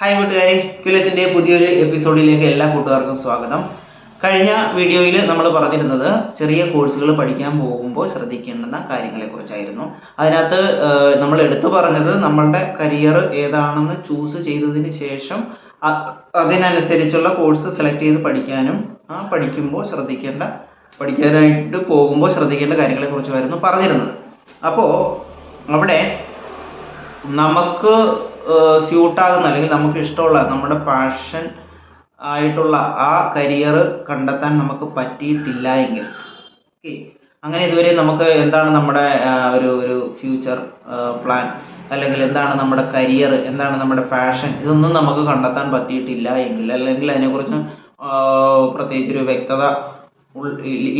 Hi കൂട്ടുകാരെ. ക്യുലറ്റിന്റെ പുതിയൊരു എപ്പിസോഡിലേക്ക് എല്ലാ കൂട്ടുകാർക്കും സ്വാഗതം. കഴിഞ്ഞ വീഡിയോയിൽ നമ്മൾ പറഞ്ഞിരുന്നത് ചെറിയ കോഴ്സുകൾ പഠിക്കാൻ പോകുമ്പോൾ ശ്രദ്ധിക്കേണ്ടുന്ന കാര്യങ്ങളെക്കുറിച്ചായിരുന്നു. അതിനകത്ത് നമ്മൾ എടുത്തു പറഞ്ഞത് നമ്മളുടെ കരിയർ ഏതാണെന്ന് ചൂസ് ചെയ്തതിന് ശേഷം അതിനനുസരിച്ചുള്ള കോഴ്സ് സെലക്ട് ചെയ്ത് പഠിക്കാനും ആ പഠിക്കുമ്പോൾ ശ്രദ്ധിക്കേണ്ട പഠിക്കാനായിട്ട് പോകുമ്പോൾ ശ്രദ്ധിക്കേണ്ട കാര്യങ്ങളെക്കുറിച്ചുമായിരുന്നു പറഞ്ഞിരുന്നത്. അപ്പോൾ അവിടെ നമുക്ക് സ്യൂട്ടാകുന്ന അല്ലെങ്കിൽ നമുക്ക് ഇഷ്ടമുള്ള നമ്മുടെ പാഷൻ ആയിട്ടുള്ള ആ കരിയർ കണ്ടെത്താൻ നമുക്ക് പറ്റിയിട്ടില്ല എങ്കിൽ. ഓക്കെ അങ്ങനെ ഇതുവരെ നമുക്ക് എന്താണ് നമ്മുടെ ഒരു ഒരു ഫ്യൂച്ചർ പ്ലാൻ അല്ലെങ്കിൽ എന്താണ് നമ്മുടെ കരിയർ എന്താണ് നമ്മുടെ പാഷൻ ഇതൊന്നും നമുക്ക് കണ്ടെത്താൻ പറ്റിയിട്ടില്ല എങ്കിൽ അല്ലെങ്കിൽ അതിനെക്കുറിച്ച് പ്രത്യേകിച്ചൊരു വ്യക്തത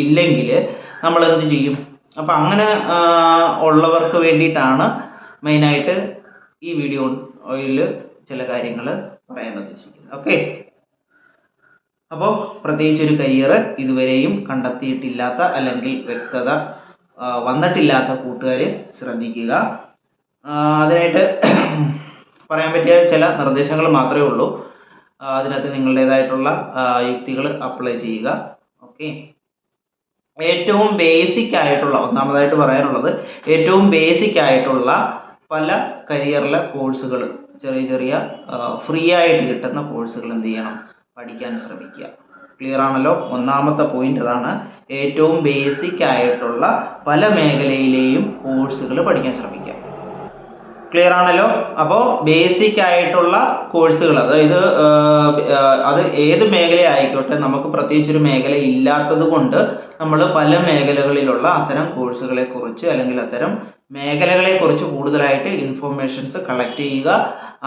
ഇല്ലെങ്കിൽ നമ്മൾ എന്ത് ചെയ്യും? അപ്പം അങ്ങനെ ഉള്ളവർക്ക് വേണ്ടിയിട്ടാണ് മെയിനായിട്ട് ഈ വീഡിയോയിൽ ചില കാര്യങ്ങൾ പറയാൻ ഉദ്ദേശിക്കുന്നത് ഓക്കെ അപ്പോൾ പ്രത്യേകിച്ച് ഒരു കരിയർ ഇതുവരെയും കണ്ടെത്തിയിട്ടില്ലാത്ത അല്ലെങ്കിൽ വ്യക്തത വന്നിട്ടില്ലാത്ത കൂട്ടുകാർ ശ്രദ്ധിക്കുക. അതിനായിട്ട് പറയാൻ പറ്റിയ ചില നിർദ്ദേശങ്ങൾ മാത്രമേ ഉള്ളൂ. അതിനകത്ത് നിങ്ങളുടേതായിട്ടുള്ള യുക്തികൾ അപ്ലൈ ചെയ്യുക. ഓക്കെ ഏറ്റവും ബേസിക് ആയിട്ടുള്ള ഒന്നാമതായിട്ട് പറയാനുള്ളത് ഏറ്റവും ബേസിക് ആയിട്ടുള്ള പല കരിയറിലെ കോഴ്സുകൾ ചെറിയ ചെറിയ ഫ്രീ ആയിട്ട് കിട്ടുന്ന കോഴ്സുകൾ എന്ത് ചെയ്യണം? പഠിക്കാൻ ശ്രമിക്കുക. ക്ലിയർ ആണല്ലോ? ഒന്നാമത്തെ പോയിന്റ് അതാണ് ഏറ്റവും ബേസിക് ആയിട്ടുള്ള പല മേഖലയിലെയും കോഴ്സുകൾ പഠിക്കാൻ ശ്രമിക്കുക. ക്ലിയർ ആണല്ലോ? അപ്പോൾ ബേസിക് ആയിട്ടുള്ള കോഴ്സുകൾ അതായത് അത് ഏത് മേഖല ആയിക്കോട്ടെ നമുക്ക് പ്രത്യേകിച്ച് ഒരു മേഖല ഇല്ലാത്തത് കൊണ്ട് നമ്മൾ പല മേഖലകളിലുള്ള അത്തരം കോഴ്സുകളെ കുറിച്ച് അല്ലെങ്കിൽ അത്തരം മേഖലകളെ കുറിച്ച് കൂടുതലായിട്ട് ഇൻഫോർമേഷൻസ് കളക്ട് ചെയ്യുക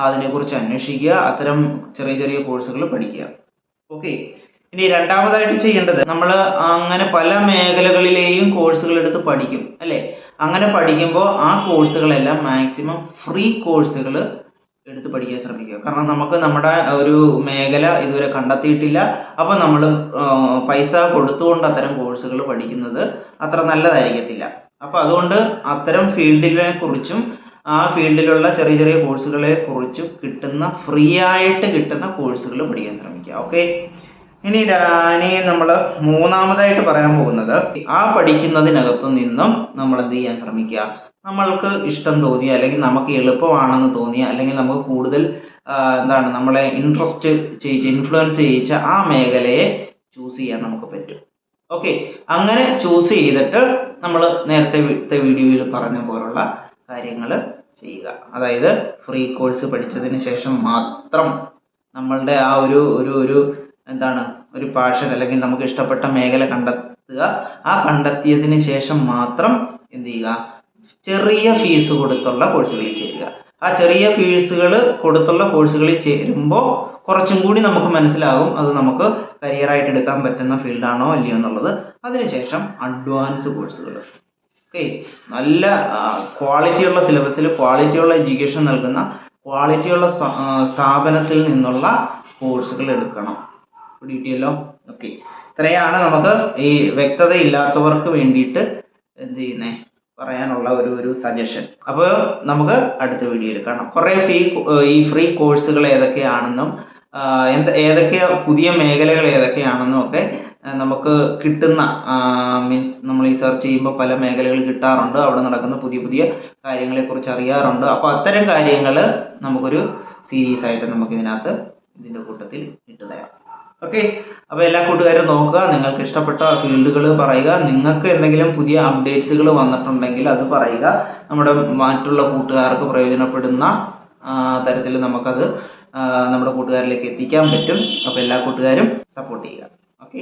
അതിനെക്കുറിച്ച് അന്വേഷിക്കുക അത്തരം ചെറിയ ചെറിയ കോഴ്സുകൾ പഠിക്കുക. ഓക്കെ ഇനി രണ്ടാമതായിട്ട് ചെയ്യേണ്ടത് നമ്മൾ അങ്ങനെ പല മേഖലകളിലെയും കോഴ്സുകൾ എടുത്ത് പഠിക്കും അല്ലേ? അങ്ങനെ പഠിക്കുമ്പോൾ ആ കോഴ്സുകളെല്ലാം മാക്സിമം ഫ്രീ കോഴ്സുകൾ എടുത്ത് പഠിക്കാൻ ശ്രമിക്കുക. കാരണം നമുക്ക് നമ്മുടെ ഒരു മേഖല ഇതുവരെ കണ്ടെത്തിയിട്ടില്ല. അപ്പോൾ നമ്മൾ പൈസ കൊടുത്തുകൊണ്ട് അത്തരം കോഴ്സുകൾ പഠിക്കുന്നത് അത്ര നല്ലതായിരിക്കത്തില്ല. അപ്പോൾ അതുകൊണ്ട് അത്തരം ഫീൽഡിനെ കുറിച്ചും ആ ഫീൽഡിലുള്ള ചെറിയ ചെറിയ കോഴ്സുകളെ കുറിച്ചും കിട്ടുന്ന ഫ്രീ ആയിട്ട് കിട്ടുന്ന കോഴ്സുകൾ പഠിക്കാൻ ശ്രമിക്കുക. ഓക്കെ ഇനി ഇനി നമ്മൾ മൂന്നാമതായിട്ട് പറയാൻ പോകുന്നത്. ആ പഠിക്കുന്നതിനകത്തു നിന്നും നമ്മൾ എന്ത് ചെയ്യാൻ ശ്രമിക്കുക? നമ്മൾക്ക് ഇഷ്ടം തോന്നിയ അല്ലെങ്കിൽ നമുക്ക് എളുപ്പമാണെന്ന് തോന്നിയ അല്ലെങ്കിൽ നമുക്ക് കൂടുതൽ എന്താണ് നമ്മളെ ഇൻട്രസ്റ്റ് ചെയ്യിച്ച് ഇൻഫ്ലുവൻസ് ചെയ്യിച്ച ആ മേഖലയെ ചൂസ് ചെയ്യാൻ നമുക്ക് പറ്റും. ഓക്കെ അങ്ങനെ ചൂസ് ചെയ്തിട്ട് നമ്മൾ നേരത്തെ വീഡിയോയിൽ പറഞ്ഞ പോലുള്ള കാര്യങ്ങൾ ചെയ്യുക. അതായത് ഫ്രീ കോഴ്സ് പഠിച്ചതിന് ശേഷം മാത്രം നമ്മളുടെ ആ ഒരു ഒരു ഒരു എന്താണ്? ഒരു പാഷൻ അല്ലെങ്കിൽ നമുക്ക് ഇഷ്ടപ്പെട്ട മേഖല കണ്ടെത്തുക. ആ കണ്ടെത്തിയതിന് ശേഷം മാത്രം എന്ത് ചെയ്യുക? ചെറിയ ഫീസ് കൊടുത്തുള്ള കോഴ്സുകളിൽ ചേരുക. ആ ചെറിയ ഫീസുകൾ കൊടുത്തുള്ള കോഴ്സുകളിൽ ചേരുമ്പോൾ കുറച്ചും കൂടി നമുക്ക് മനസ്സിലാകും അത് നമുക്ക് കരിയറായിട്ട് എടുക്കാൻ പറ്റുന്ന ഫീൽഡാണോ അല്ലയോ എന്നുള്ളത്. അതിനുശേഷം അഡ്വാൻസ് കോഴ്സുകൾ ഓക്കെ നല്ല ക്വാളിറ്റിയുള്ള സിലബസിൽ ക്വാളിറ്റിയുള്ള എഡ്യൂക്കേഷൻ നൽകുന്ന ക്വാളിറ്റിയുള്ള സ്ഥാപനത്തിൽ നിന്നുള്ള കോഴ്സുകൾ എടുക്കണം. പിടികിട്ടിയല്ലോ ഓക്കെ ഇത്രയാണ് നമുക്ക് ഈ വ്യക്തത ഇല്ലാത്തവർക്ക് വേണ്ടിയിട്ട് എന്ത് ചെയ്യുന്നേ? പറയാനുള്ള ഒരു ഒരു സജഷൻ അപ്പോൾ നമുക്ക് അടുത്ത വീഡിയോയിൽ കാണാം. കുറേ ഫീ ഈ ഫ്രീ കോഴ്സുകൾ ഏതൊക്കെയാണെന്നും എന്ത് ഏതൊക്കെ പുതിയ മേഖലകൾ ഏതൊക്കെയാണെന്നും ഒക്കെ നമുക്ക് കിട്ടുന്ന മീൻസ് നമ്മൾ ഈ സെർച്ച് ചെയ്യുമ്പോൾ പല മേഖലകൾ കിട്ടാറുണ്ട്. അവിടെ നടക്കുന്ന പുതിയ പുതിയ കാര്യങ്ങളെക്കുറിച്ച് അറിയാറുണ്ട്. അപ്പോൾ അത്തരം കാര്യങ്ങൾ നമുക്കൊരു സീരീസ് ആയിട്ട് നമുക്ക് ഇതിനകത്ത് ഇതിന്റെ കൂട്ടത്തിൽ ഇട്ട് തരാം. ഓക്കെ അപ്പോൾ എല്ലാ കൂട്ടുകാരും നോക്കുക നിങ്ങൾക്ക് ഇഷ്ടപ്പെട്ട ഫീൽഡുകൾ പറയുക നിങ്ങൾക്ക് എന്തെങ്കിലും പുതിയ അപ്ഡേറ്റ്സുകൾ വന്നിട്ടുണ്ടെങ്കിൽ അത് പറയുക. നമ്മുടെ മറ്റുള്ള കൂട്ടുകാർക്ക് പ്രയോജനപ്പെടുന്ന തരത്തിൽ നമുക്കത് നമ്മുടെ കൂട്ടുകാരിലേക്ക് എത്തിക്കാൻ പറ്റും. അപ്പോൾ എല്ലാ കൂട്ടുകാരും സപ്പോർട്ട് ചെയ്യുക. ഓക്കെ